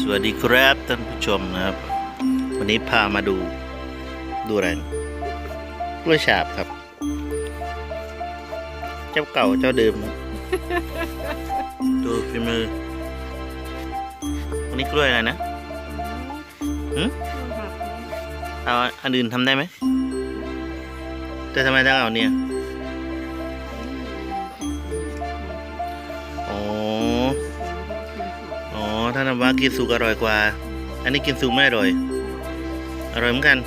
สวัสดีครับท่านผู้ชมนะครับ วันนี้พามาดูดูอะไรนะกล้วยฉาบครับ เจ้าเก่าเจ้าเดิมดูฝีมือวันนี้กล้วยอะไรนะหืมเอาอันอื่นทำได้ไหมแต่ทำไมต้องเอาเนี่ย น้ำว้ากินสุกอร่อยกว่า อันนี้กินสุกไม่อร่อย อร่อยเหมือนกัน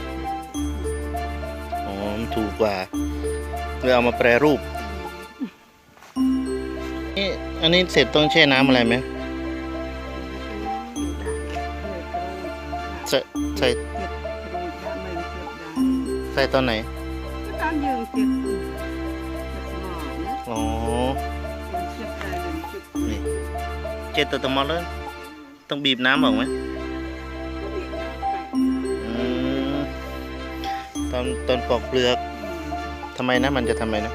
อ๋อมันถูกกว่าเลยเอามาแปรรูปนี่อันนี้เสร็จต้องแช่น้ำอะไรไหมใส่ใส่ใส่ตอนไหนตอนยืนเจ็บหมอนะอ๋อเจ็บไตัวตมอเลยต้องบีบน้ำออกไหมอืมตอนตอนปอกเปลือกทำไมนะมันจะทำไมนะ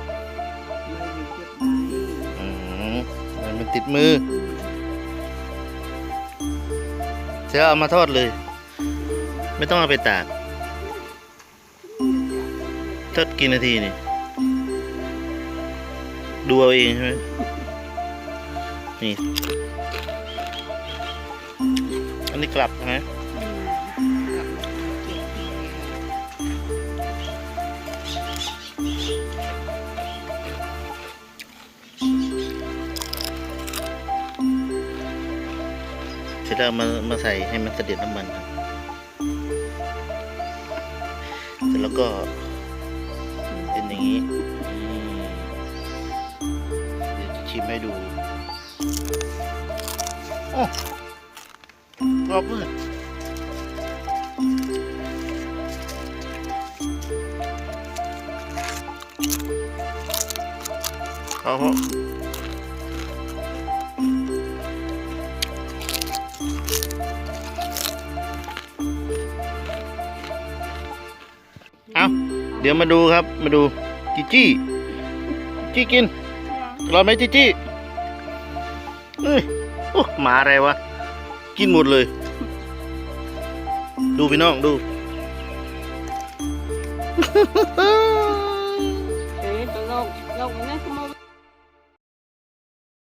อืมมันติดมือเสร็จแล้วเอามาทอดเลย ไม่ต้องเอาไปตากทอดกี่นาทีนี่ดูเอาเองใช่ไหมนี่อั นนี้กลับใช่ไหมเสร็จแล้วมามาใส่ให้มันเสด็จน้ำมันครับเสร็จแล้วก็เป็นอย่างนี้เดี๋ยวชิมให้ดูโอ้ กรอบเลยเอาเหอเอาเดี๋ยวมาดูครับ มาดูจิจี้จิจี้กินอร่อไหมจิจี้เอ้ยโอ้หมาอะไรวะ กินหมดเลย ดูพี่น้องดู